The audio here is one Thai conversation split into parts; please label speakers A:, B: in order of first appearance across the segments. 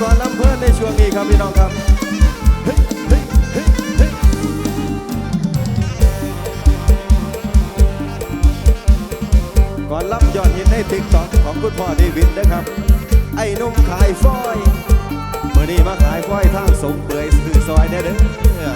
A: ก่อนลำเพื่อนในช่วงนี้ครับพี่น้องครับก่อนลำยอดหินในติ๊กต็อกของคุณพ่อเดวิดนะครับ ไอ้นุ่มขายฟอยเมื่อนี้มาขายฟอยทางสงเปื่อยสื่อซอยแน่เด้อ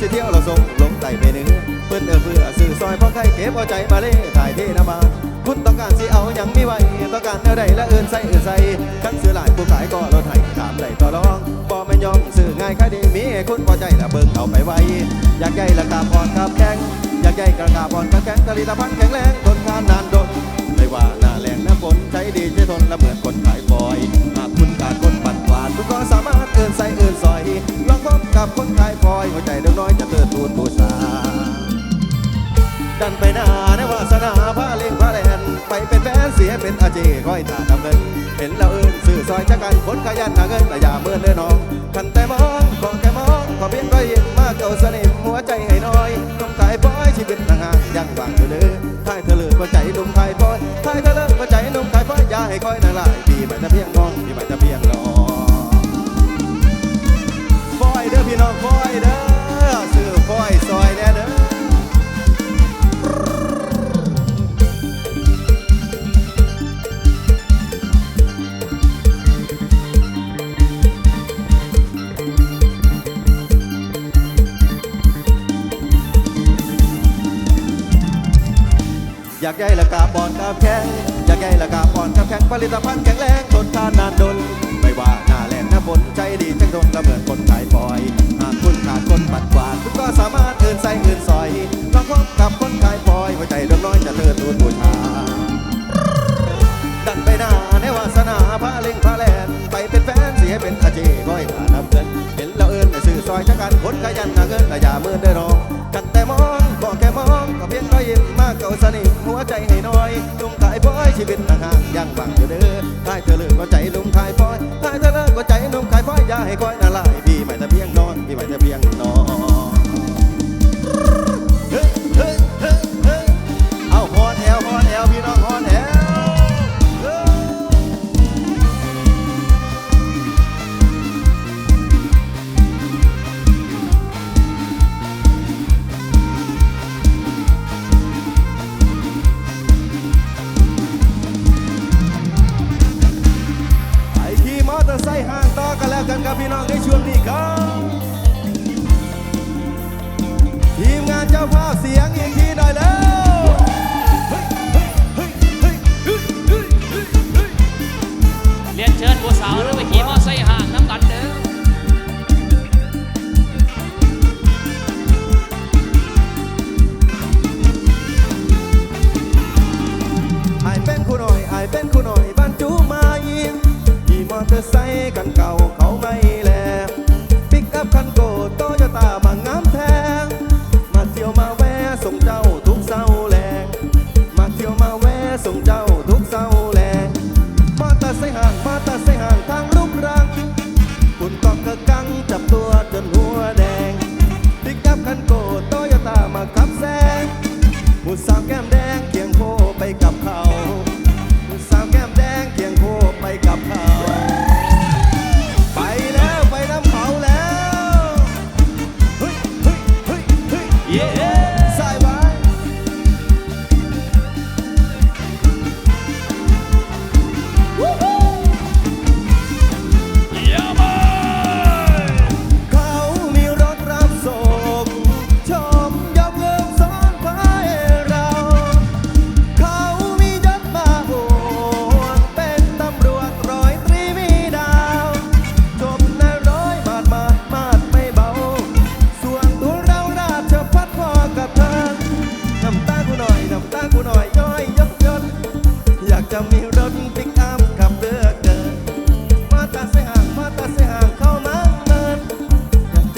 A: สิเที่ยวเราส่งลงไต่ไปเนื้อเพื่อนเออเพื่อสื่อซอยพ่อไก่เก็บเอาใจมาเล่ถ่ายเทน้ำบานคุณต้องการสิเอาอย่างมีไว้ต้องการแนวใดและเอื่นใส่เอื่นใส่ขั้นซื้อหลายผู้ขายก็รถไถถามไหลต่อรองบ่แม่ยอมซื้อง่ายค่ดีมีคุณพอใจละเบิ่งเอาไปไว้ อยากใหญ่ละกาพรกับแข็งอยากใหญ่กระกาพรกับแข็งผลิตภัณฑ์แข็งแรงทนทานนานดนไม่ว่าหน้าแรงหน้าฝนใช้ดีใช้ทนและเหมือนคนขายฟอยหากคุณขาดคนปัดกวาดคุณก็สามารถเอื่นใส่เอื่นซอยลองพบกับคนขาย หัวใจเด็กน้อยจะเติร์ตูนบูชาดันไปหน้าในวาสนาผ้าเลี้ยงผ้าแลนไปเป็นแฟนเสียเป็นอาเจก้อยตาดำเงินเห็นแล้วเอินสื่อซอยจากกันคนขยันหาเงินแต่อย่าเมื่อเด้อน้องคันแต่มองขอแค่มองขอเพียงก็ยิ้มมากเก่าสนิมหัวใจให้น้อยต้องขายฟอยชีวิตต่างหากยังหวังอยู่เด้อท้ายเธอเลือกก็ใจนุ่มขายฟอยท้ายเธอเลิกก็ใจนุ่มขายฟอยอย่าให้คอยนางลายพี่มันจะเพียงน้องพี่มัน อยากใหญ่ละกาบอนกับแข็งอยากใหญ่ละกาบอนกับแข็งผลิตภัณฑ์แข็งแรงทนทานนานดน ไม่ว่าหน้าแรงหน้าฝนใจดีจังดนละเหมือนคนขายปล่อยหากคุณขาดคนปัดกวาดคุณก็สามารถเอื่นใส่เอื่นซอยลองพบกับคนขายปล่อยหัวใจเดิมน้อยจะเทิดทูนบูชาดันไปหน้าในวาสนาพระเล็งพระแลนไปเป็นแฟนเสียเป็นอาเจก้อยขานับเงินเห็นแล้วเอิญสื่อซอยจักกันคนขยันหาเงินแต่อย่ามือได้รอ เก่าสนิทหัวใจให้น้อยลุงขายปอยชีวิตต่างหากยังหวังอยู่เด้อถ้ายเธอเลิกก็ใจลุงขายปอยถ้ายเธอเลิกก็ใจลุงขายปอยอย่าให้คอย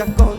A: muchas.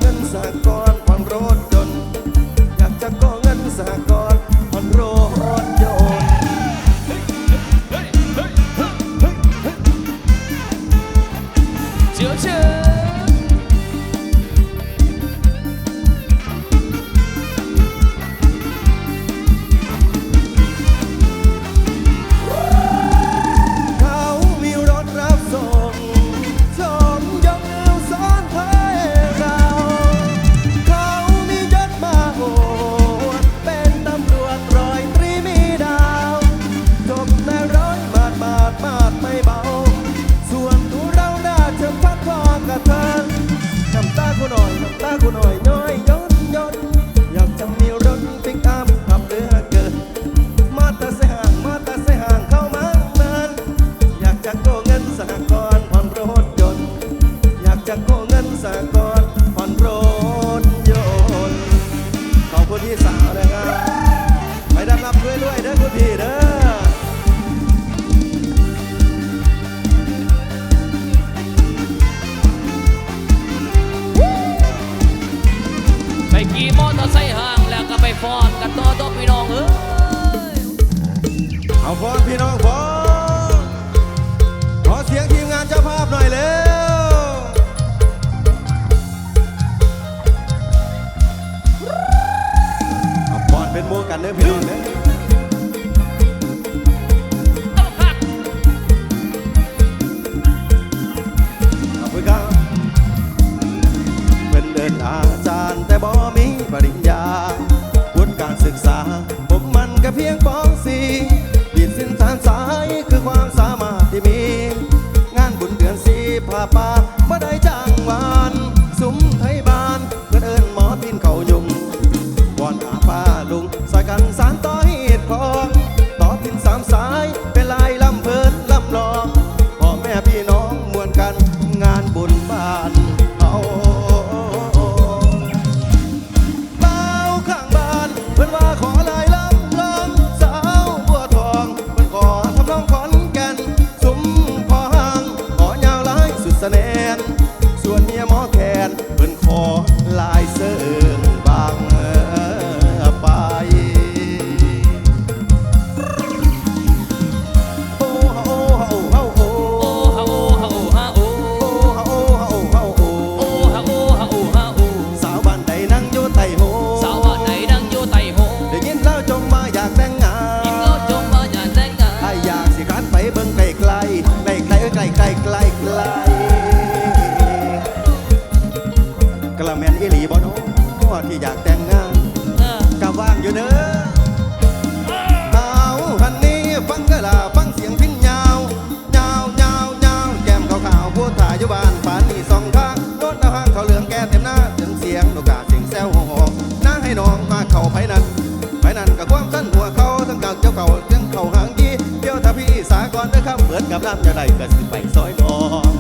A: กับรับจะได้ก็สิไปซอยนอง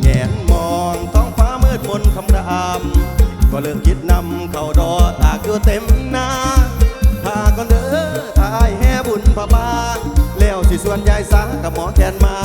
A: แงน
B: มองท้อง
A: ฟ้ามืดมนคำรามก็เลิกคิดนำเข่าดอตาเกือบเต็มหน้าพาคนเด้อทายแห่บุญพระบาแล้วสิส่วนยายสากับหมอแทนมา